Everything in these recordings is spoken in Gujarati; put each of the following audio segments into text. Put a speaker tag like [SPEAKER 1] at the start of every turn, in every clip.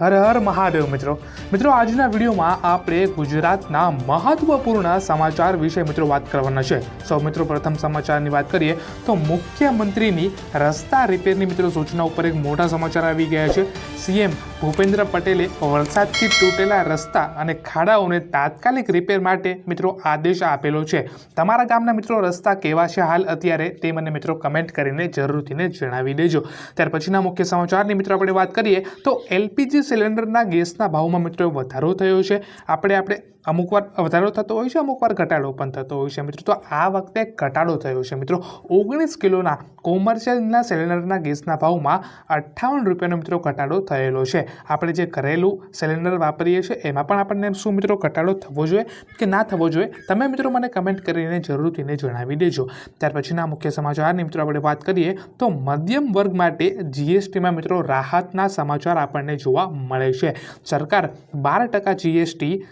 [SPEAKER 1] હર હર મહાદેવ મિત્રો. મિત્રો, આજના વિડીયોમાં આપણે ગુજરાતના મહત્વપૂર્ણ સમાચાર વિશે મિત્રો વાત કરવાના છે. સૌ મિત્રો, પ્રથમ સમાચારની વાત કરીએ તો મુખ્યમંત્રીની રસ્તા રિપેરની મિત્રો સૂચના ઉપર એક મોટા સમાચાર આવી ગયા છે. સીએમ ભૂપેન્દ્ર પટેલે વરસાદથી તૂટેલા રસ્તા અને ખાડાઓને તાત્કાલિક રિપેર માટે મિત્રો આદેશ આપેલો છે. તમારા ગામના મિત્રો, રસ્તા કેવા છે હાલ અત્યારે તે મને મિત્રો કમેન્ટ કરીને જરૂરથીને જણાવી દેજો. ત્યાર પછીના મુખ્ય સમાચારની મિત્રો આપણે વાત કરીએ તો એલપીજી સિલિન્ડરના ગેસના ભાવમાં મિત્રો વધારો થયો છે. આપણે આપણે અમુક વાર વધારો થતો હોય છે, અમુક વાર ઘટાડો પણ થતો હોય છે. મિત્રો, તો આ વખતે ઘટાડો થયો છે. મિત્રો, ઓગણીસ કિલોના કોમર્શિયલના સિલિન્ડરના ગેસના ભાવમાં અઠ્ઠાવન રૂપિયાનો, મિત્રો, ઘટાડો થયેલો છે. આપણે જે ઘરેલું સિલિન્ડર વાપરીએ છીએ, એમાં પણ આપણને શું, મિત્રો, ઘટાડો થવો જોઈએ કે ના થવો જોઈએ, તમે, મિત્રો, મને કમેન્ટ કરીને જરૂરથીને જણાવી દેજો. ત્યાર પછીના મુખ્ય સમાચારની, મિત્રો, આપણે વાત કરીએ તો મધ્યમ વર્ગ માટે જીએસટીમાં મિત્રો, રાહતના સમાચાર આપણને જોવા મળે છે. સરકાર બાર ટકા જીએસટી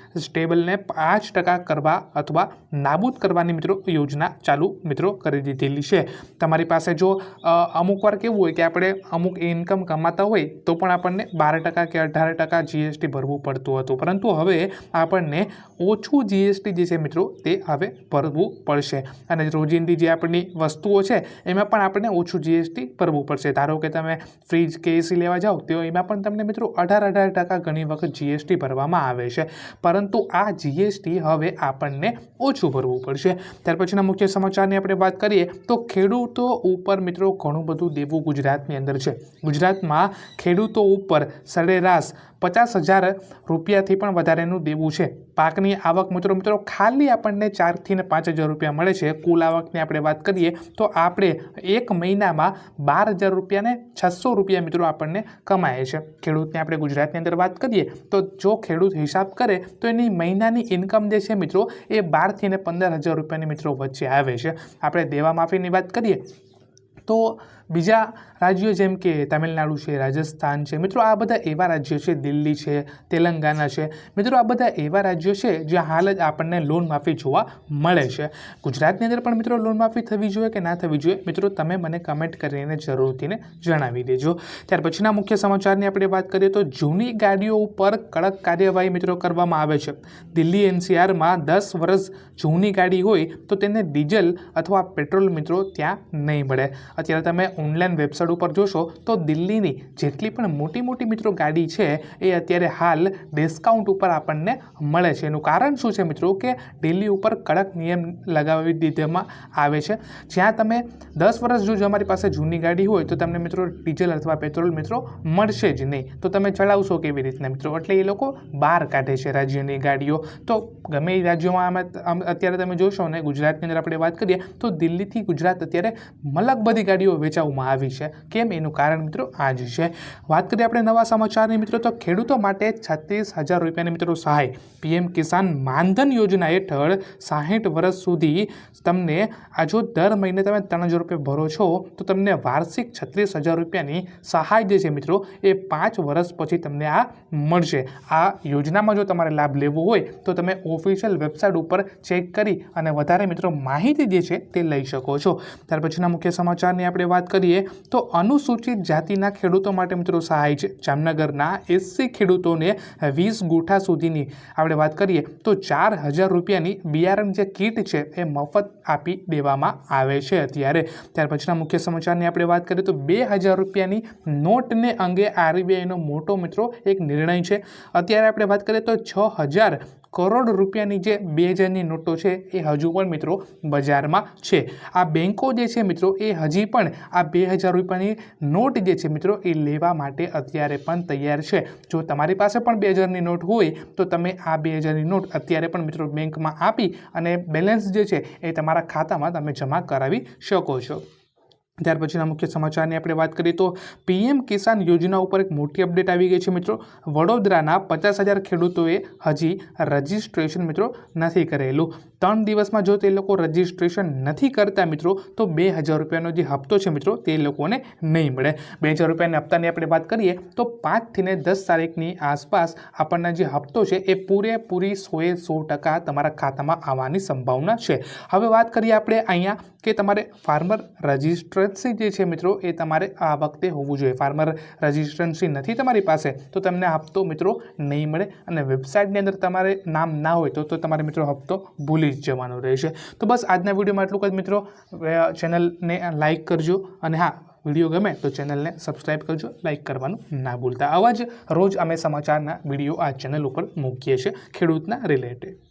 [SPEAKER 1] સ્ટેબલને પાંચ ટકા કરવા અથવા નાબૂદ કરવાની મિત્રો યોજના ચાલુ મિત્રો કરી દીધેલી છે. તમારી પાસે જો અમુક વાર કેવું હોય કે આપણે અમુક ઇન્કમ કમાતા હોય તો પણ આપણને બાર ટકા કે અઢાર ટકા જીએસટી ભરવું પડતું હતું. પરંતુ હવે આપણને ઓછું જીએસટી જે છે મિત્રો તે હવે ભરવું પડશે. અને રોજિંદી જે આપણી વસ્તુઓ છે એમાં પણ આપણને ઓછું જીએસટી ભરવું પડશે. ધારો કે તમે ફ્રીજ કે એસી લેવા જાઓ તો એમાં પણ તમને મિત્રો અઢાર અઢાર ટકા ઘણી વખત જીએસટી ભરવામાં આવે છે. પરંતુ આ જીએસટી હવે આપણને ઓછું ભરવું પડશે. ત્યાર પછીના મુખ્ય સમાચારની આપણે વાત કરીએ તો ખેડૂતો ઉપર મિત્રો ઘણું બધું દેવું ગુજરાતની અંદર છે. ગુજરાતમાં ખેડૂતો ઉપર સરેરાશ પચાસ હજાર રૂપિયાથી પણ વધારેનું દેવું છે. પાકની આવક મિત્રો મિત્રો, ખાલી આપણને ચારથી ને પાંચ હજાર રૂપિયા મળે છે. કુલ આવકની આપણે વાત કરીએ તો આપણે એક મહિનામાં બાર હજાર રૂપિયાને છસો રૂપિયા મિત્રો આપણને કમાય છે. ખેડૂતની આપણે ગુજરાતની અંદર વાત કરીએ તો જો ખેડૂત હિસાબ કરે તો એની મહિનાની ઇન્કમ જે છે મિત્રો એ બારથી ને પંદર હજાર રૂપિયાની મિત્રો વચ્ચે આવે છે. આપણે દેવા માફીની વાત કરીએ તો બીજા રાજ્યો જેમ કે તમિલનાડુ છે, રાજસ્થાન છે, મિત્રો આ બધા એવા રાજ્યો છે, દિલ્હી છે, તેલંગાના છે. મિત્રો આ બધા એવા રાજ્યો છે જ્યાં હાલ જ આપણને લોન માફી જોવા મળે છે. ગુજરાતની અંદર પણ મિત્રો લોન માફી થવી જોઈએ કે ના થવી જોઈએ મિત્રો તમે મને કમેન્ટ કરીને જરૂરથીને જણાવી દેજો. ત્યાર પછીના મુખ્ય સમાચારની આપણે વાત કરીએ તો જૂની ગાડીઓ ઉપર કડક કાર્યવાહી મિત્રો કરવામાં આવે છે. દિલ્હી એનસીઆરમાં દસ વર્ષ જૂની ગાડી હોય તો તેને ડીઝલ અથવા પેટ્રોલ મિત્રો ત્યાં નહીં મળે. અત્યારે તમે ઓનલાઈન વેબસાઇટ ઉપર જોશો, તો દિલ્હીની જેટલી પણ મોટી મોટી મિત્રો ગાડી છે, એ અત્યારે હાલ ડિસ્કાઉન્ટ ઉપર આપણને મળે છે. એનું કારણ શું છે મિત્રો? કે દિલ્હી ઉપર કડક નિયમ લગાવી દીધામાં આવે છે. જ્યાં તમે દસ વર્ષ જો અમારી પાસે જૂની ગાડી હોય, તો તમને મિત્રો ડીઝલ અથવા પેટ્રોલ મિત્રો મળશે જ નહીં. તો તમે ચલાવશો કેવી રીતના મિત્રો? એટલે એ લોકો બહાર કાઢે છે રાજ્યની ગાડીઓ. તો ગમે એ રાજ્યોમાં અમે અત્યારે તમે જોશો ને ગુજરાતની અંદર આપણે વાત કરીએ, તો દિલ્હીથી ગુજરાત અત્યારે મલક બધી ગાડીઓ વેચાવવામાં આવી છે. કેમ? એનું કારણ મિત્રો આ જ છે. વાત કરીએ આપણે નવા સમાચારની. મિત્રો, તો ખેડૂતો માટે છત્રીસ હજાર રૂપિયાની મિત્રો સહાય. પીએમ કિસાન માનધન યોજના હેઠળ સાહીઠ વર્ષ સુધી તમને આ જો દર મહિને તમે ત્રણ હજાર રૂપિયા ભરો છો, તો તમને વાર્ષિક છત્રીસ હજાર રૂપિયાની સહાય જે છે મિત્રો, એ પાંચ વર્ષ પછી તમને આ મળશે. આ યોજનામાં જો તમારે લાભ લેવો હોય, તો તમે ઓફિશિયલ વેબસાઇટ ઉપર ચેક કરી અને વધારે મિત્રો માહિતી જે છે તે લઈ શકો છો. ત્યાર પછીના મુખ્ય સમાચારની આપણે વાત કરીએ, તો અનુસૂચિત જાતિના ખેડૂતો માટે મિત્રો સહાય છે. જામનગરના એસસી ખેડૂતોને વીસ ગુઠા સુધીની આપણે વાત કરીએ, તો ચાર હજાર રૂપિયાની બિયારણ જે કીટ છે, એ મફત આપી દેવામાં આવે છે અત્યારે. ત્યાર પછીના મુખ્ય સમાચારની આપણે વાત કરીએ, તો બે હજાર રૂપિયાની નોટને અંગે આરબીઆઈનો મોટો મિત્રો એક નિર્ણય છે. અત્યારે આપણે વાત કરીએ, તો છ હજાર કરોડ રૂપિયાની જે બે હજારની નોટો છે એ હજુ પણ મિત્રો બજારમાં છે. આ બેન્કો જે છે મિત્રો એ હજી પણ આ બે હજાર રૂપિયાની નોટ જે છે મિત્રો એ લેવા માટે અત્યારે પણ તૈયાર છે. જો તમારી પાસે પણ બે હજારની નોટ હોય તો તમે આ બે હજારની નોટ અત્યારે પણ મિત્રો બેંકમાં આપી અને બેલેન્સ જે છે એ તમારા ખાતામાં તમે જમા કરાવી શકો છો. ત્યાર પછીના મુખ્ય સમાચારની આપણે વાત કરીએ તો પીએમ કિસાન યોજના ઉપર એક મોટી અપડેટ આવી ગઈ છે મિત્રો. વડોદરાના પચાસ હજાર ખેડૂતોએ હજી રજિસ્ટ્રેશન મિત્રો નથી કરેલું. ત્રણ દિવસમાં જો તે લોકો રજિસ્ટ્રેશન નથી કરતા મિત્રો, તો બે હજાર રૂપિયાનો જે હપ્તો છે મિત્રો, તે લોકોને નહીં મળે. બે હજાર રૂપિયાના હપ્તાની આપણે વાત કરીએ, તો પાંચથી ને દસ તારીખની આસપાસ આપણને જે હપ્તો છે, એ પૂરેપૂરી સોએ સો ટકા તમારા ખાતામાં આવવાની સંભાવના છે. હવે વાત કરીએ આપણે અહીંયા કે તમારે ફાર્મર રજિસ્ટ્રન્સી જે છે મિત્રો, એ તમારે આ વખતે હોવું જોઈએ. ફાર્મર રજિસ્ટ્રન્સી નથી તમારી પાસે, તો તમને હપ્તો મિત્રો નહીં મળે અને વેબસાઇટની અંદર તમારે નામ ના હોય તો તમારે મિત્રો હપ્તો ભૂલી જ જવાનો રહેશે. તો બસ આજના વિડીયોમાં એટલું જ મિત્રો. ચેનલને લાઇક કરજો અને હા, વીડિયો ગમે તો ચેનલને સબસ્ક્રાઇબ કરજો. લાઇક કરવાનું ના ભૂલતા. આવા જ રોજ અમે સમાચારના વીડિયો આ ચેનલ ઉપર મૂકીએ છીએ ખેડૂતના રિલેટેડ